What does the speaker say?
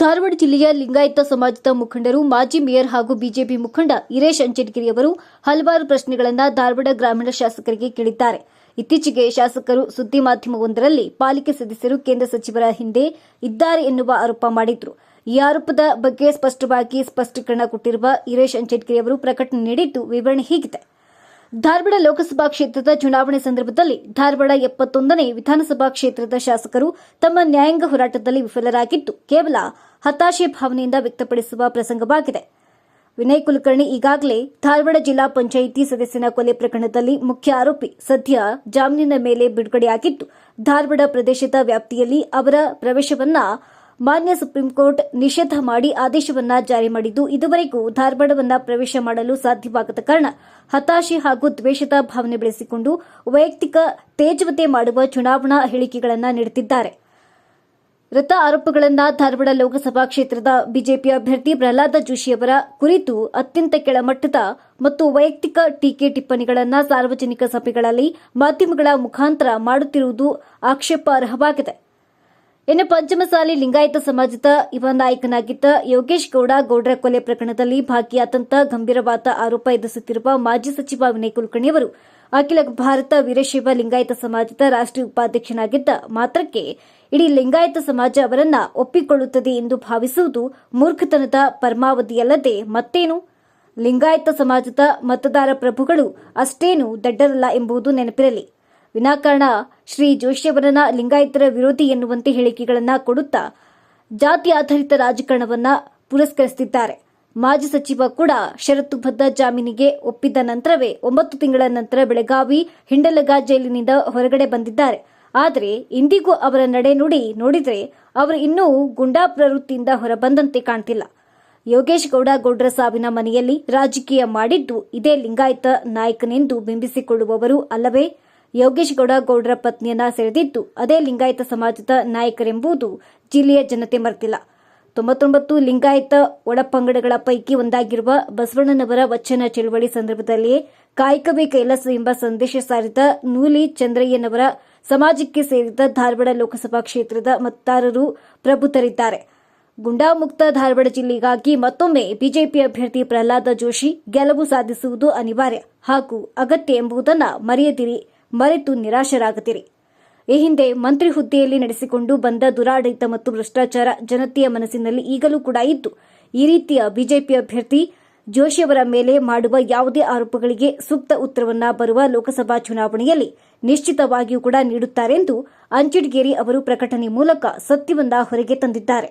ಧಾರವಾಡ ಜಿಲ್ಲೆಯ ಲಿಂಗಾಯತ ಸಮಾಜದ ಮುಖಂಡರು, ಮಾಜಿ ಮೇಯರ್ ಹಾಗೂ ಬಿಜೆಪಿ ಮುಖಂಡ ಹಿರೇಶ್ ಅಂಚನಗಿರಿ ಅವರು ಹಲವಾರು ಪ್ರಶ್ನೆಗಳನ್ನು ಧಾರವಾಡ ಗ್ರಾಮೀಣ ಶಾಸಕರಿಗೆ ಕೇಳಿದ್ದಾರೆ. ಇತ್ತೀಚೆಗೆ ಶಾಸಕರು ಸುದ್ದಿ ಮಾಧ್ಯಮವೊಂದರಲ್ಲಿ ಪಾಲಿಕೆ ಸದಸ್ಯರು ಕೇಂದ್ರ ಸಚಿವರ ಹಿಂದೆ ಇದ್ದಾರೆ ಎನ್ನುವ ಆರೋಪ ಮಾಡಿದ್ರು. ಈ ಆರೋಪದ ಬಗ್ಗೆ ಸ್ಪಷ್ಟವಾಗಿ ಸ್ಪಷ್ಟೀಕರಣ ಕೊಟ್ಟಿರುವ ಹಿರೇಶ್ ಅಂಚನಗಿರಿ ಅವರು ಪ್ರಕಟಣೆ ನೀಡಿದ್ದು ವಿವರಣೆ ಹೀಗಿದೆ. ಧಾರವಾಡ ಲೋಕಸಭಾ ಕ್ಷೇತ್ರದ ಚುನಾವಣೆ ಸಂದರ್ಭದಲ್ಲಿ ಧಾರವಾಡ ಎಪ್ಪತ್ತೊಂದನೇ ವಿಧಾನಸಭಾ ಕ್ಷೇತ್ರದ ಶಾಸಕರು ತಮ್ಮ ನ್ಯಾಯಾಂಗ ಹೋರಾಟದಲ್ಲಿ ವಿಫಲರಾಗಿದ್ದು ಕೇವಲ ಹತಾಶೆ ಭಾವನೆಯಿಂದ ವ್ಯಕ್ತಪಡಿಸುವ ಪ್ರಸಂಗವಾಗಿದೆ. ವಿನಯ್ ಕುಲಕರ್ಣಿ ಈಗಾಗಲೇ ಧಾರವಾಡ ಜಿಲ್ಲಾ ಪಂಚಾಯಿತಿ ಸದಸ್ಯನ ಕೊಲೆ ಪ್ರಕರಣದಲ್ಲಿ ಮುಖ್ಯ ಆರೋಪಿ ಸದ್ಯ ಜಾಮೀನಿನ ಮೇಲೆ ಬಿಡುಗಡೆಯಾಗಿದ್ದು, ಧಾರವಾಡ ಪ್ರದೇಶದ ವ್ಯಾಪ್ತಿಯಲ್ಲಿ ಅವರ ಪ್ರವೇಶವನ್ನ ಮಾನ್ಯ ಸುಪ್ರೀಂ ಕೋರ್ಟ್ ನಿಷೇಧ ಮಾಡಿ ಆದೇಶವನ್ನ ಜಾರಿ ಮಾಡಿದ್ದು ಇದುವರೆಗೂ ಧಾರವಾಡವನ್ನ ಪ್ರವೇಶ ಮಾಡಲು ಸಾಧ್ಯವಾಗದ ಕಾರಣ ಹತಾಶೆ ಹಾಗೂ ದ್ವೇಷದ ಭಾವನೆ ಬೆಳೆಸಿಕೊಂಡು ವೈಯಕ್ತಿಕ ತೇಜವತೆ ಮಾಡುವ ಚುನಾವಣಾ ಹೇಳಿಕೆಗಳನ್ನು ನೀಡುತ್ತಿದ್ದಾರೆ. ಮೃತ ಆರೋಪಗಳನ್ನು ಧಾರವಾಡ ಲೋಕಸಭಾ ಕ್ಷೇತ್ರದ ಬಿಜೆಪಿ ಅಭ್ಯರ್ಥಿ ಪ್ರಹ್ಲಾದ ಜೋಶಿಯವರ ಕುರಿತು ಅತ್ಯಂತ ಕೆಳಮಟ್ಟದ ಮತ್ತು ವೈಯಕ್ತಿಕ ಟೀಕೆ ಟಿಪ್ಪಣಿಗಳನ್ನು ಸಾರ್ವಜನಿಕ ಸಭೆಗಳಲ್ಲಿ ಮಾಧ್ಯಮಗಳ ಮುಖಾಂತರ ಮಾಡುತ್ತಿರುವುದು ಆಕ್ಷೇಪಾರ್ಹವಾಗಿದೆ. ಇನ್ನು ಪಂಚಮಸಾಲಿ ಲಿಂಗಾಯತ ಸಮಾಜದ ಯುವ ನಾಯಕನಾಗಿದ್ದ ಯೋಗೇಶ್ ಗೌಡ ಗೌಡ್ರ ಕೊಲೆ ಪ್ರಕರಣದಲ್ಲಿ ಭಾಗಿಯಾದಂತ ಗಂಭೀರವಾದ ಆರೋಪ ಎದುರಿಸುತ್ತಿರುವ ಮಾಜಿ ಸಚಿವ ವಿನಯ್ ಕುಲಕರ್ಣಿ ಅವರು, ಅಖಿಲ ಭಾರತ ವೀರಶೈವ ಲಿಂಗಾಯತ ಸಮಾಜದ ರಾಷ್ಟ್ರೀಯ ಉಪಾಧ್ಯಕ್ಷನಾಗಿದ್ದ ಮಾತ್ರಕ್ಕೆ ಇಡೀ ಲಿಂಗಾಯತ ಸಮಾಜ ಅವರನ್ನ ಒಪ್ಪಿಕೊಳ್ಳುತ್ತದೆ ಎಂದು ಭಾವಿಸುವುದು ಮೂರ್ಖತನದ ಪರಮಾವಧಿಯಲ್ಲದೆ ಮತ್ತೇನು? ಲಿಂಗಾಯತ ಸಮಾಜದ ಮತದಾರ ಪ್ರಭುಗಳು ಅಷ್ಟೇನು ದಡ್ಡರಲ್ಲ ಎಂಬುದು ನೆನಪಿರಲಿ. ವಿನಾಕಾರಣ ಶ್ರೀ ಜೋಶಿಯವರನ್ನ ಲಿಂಗಾಯತರ ವಿರೋಧಿ ಎನ್ನುವಂತೆ ಹೇಳಿಕೆಗಳನ್ನು ಕೊಡುತ್ತಾ ಜಾತಿ ಆಧಾರಿತ ರಾಜಕಾರಣವನ್ನ ಪುರಸ್ಕರಿಸುತ್ತಿದ್ದಾರೆ ಮಾಜಿ ಸಚಿವ ಕೂಡ ಷರತ್ತುಬದ್ಧ ಜಾಮೀನಿಗೆ ಒಪ್ಪಿದ್ದ ನಂತರವೇ ಒಂಬತ್ತು ತಿಂಗಳ ನಂತರ ಬೆಳಗಾವಿ ಹಿಂಡಲಗ ಜೈಲಿನಿಂದ ಹೊರಗಡೆ ಬಂದಿದ್ದಾರೆ. ಆದರೆ ಇಂದಿಗೂ ಅವರ ನಡೆ ನುಡಿ ನೋಡಿದರೆ ಅವರು ಇನ್ನೂ ಗುಂಡಾ ಪ್ರವೃತ್ತಿಯಿಂದ ಹೊರಬಂದಂತೆ ಕಾಣ್ತಿಲ್ಲ. ಯೋಗೇಶ್ ಗೌಡ ಗೌಡ್ರ ಸಾವಿನ ಮನೆಯಲ್ಲಿ ರಾಜಕೀಯ ಮಾಡಿದ್ದು ಇದೇ ಲಿಂಗಾಯತ ನಾಯಕನೆಂದು ಬಿಂಬಿಸಿಕೊಳ್ಳುವವರು ಅಲ್ಲವೇ? ಯೋಗೇಶ್ ಗೌಡ ಗೌಡರ ಪತ್ನಿಯನ್ನ ಸೆಳೆದಿದ್ದು ಅದೇ ಲಿಂಗಾಯತ ಸಮಾಜದ ನಾಯಕರೆಂಬುದು ಜಿಲ್ಲೆಯ ಜನತೆ ಮರೆತಿಲ್ಲ. ತೊಂಬತ್ತೊಂಬತ್ತು ಲಿಂಗಾಯತ ಒಳಪಂಗಡಗಳ ಪೈಕಿ ಒಂದಾಗಿರುವ ಬಸವಣ್ಣನವರ ವಚನ ಚಳವಳಿ ಸಂದರ್ಭದಲ್ಲಿಯೇ ಕಾಯಕವೇ ಕೈಲಾಸ ಎಂಬ ಸಂದೇಶ ಸಾರಿದ ನೂಲಿ ಚಂದ್ರಯ್ಯನವರ ಸಮಾಜಕ್ಕೆ ಸೇರಿದ ಧಾರವಾಡ ಲೋಕಸಭಾ ಕ್ಷೇತ್ರದ ಮತದಾರರು ಪ್ರಬುದ್ಧರಿದ್ದಾರೆ ಗುಂಡಾಮುಕ್ತ ಧಾರವಾಡ ಜಿಲ್ಲೆಗಾಗಿ ಮತ್ತೊಮ್ಮೆ ಬಿಜೆಪಿ ಅಭ್ಯರ್ಥಿ ಪ್ರಹ್ಲಾದ ಜೋಶಿ ಗೆಲುವು ಸಾಧಿಸುವುದು ಅನಿವಾರ್ಯ ಹಾಗೂ ಅಗತ್ಯ ಎಂಬುದನ್ನು ಮರೆಯದಿರಿ. ಮರೆತು ನಿರಾಶರಾಗುತ್ತೀರಿ. ಈ ಹಿಂದೆ ಮಂತ್ರಿ ಹುದ್ದೆಯಲ್ಲಿ ನಡೆಸಿಕೊಂಡು ಬಂದ ದುರಾಡಳಿತ ಮತ್ತು ಭ್ರಷ್ಟಾಚಾರ ಜನತೆಯ ಮನಸ್ಸಿನಲ್ಲಿ ಈಗಲೂ ಕೂಡ ಇದ್ದು, ಈ ರೀತಿಯ ಬಿಜೆಪಿ ಅಭ್ಯರ್ಥಿ ಜೋಶಿಯವರ ಮೇಲೆ ಮಾಡುವ ಯಾವುದೇ ಆರೋಪಗಳಿಗೆ ಸೂಕ್ತ ಉತ್ತರವನ್ನ ಬರುವ ಲೋಕಸಭಾ ಚುನಾವಣೆಯಲ್ಲಿ ನಿಶ್ಚಿತವಾಗಿಯೂ ಕೂಡ ನೀಡುತ್ತಾರೆ ಎಂದು ಅಂಚಿಡ್ಗೇರಿ ಅವರು ಪ್ರಕಟಣೆ ಮೂಲಕ ಸತ್ಯವನ್ನ ಹೊರಗೆ ತಂದಿದ್ದಾರೆ.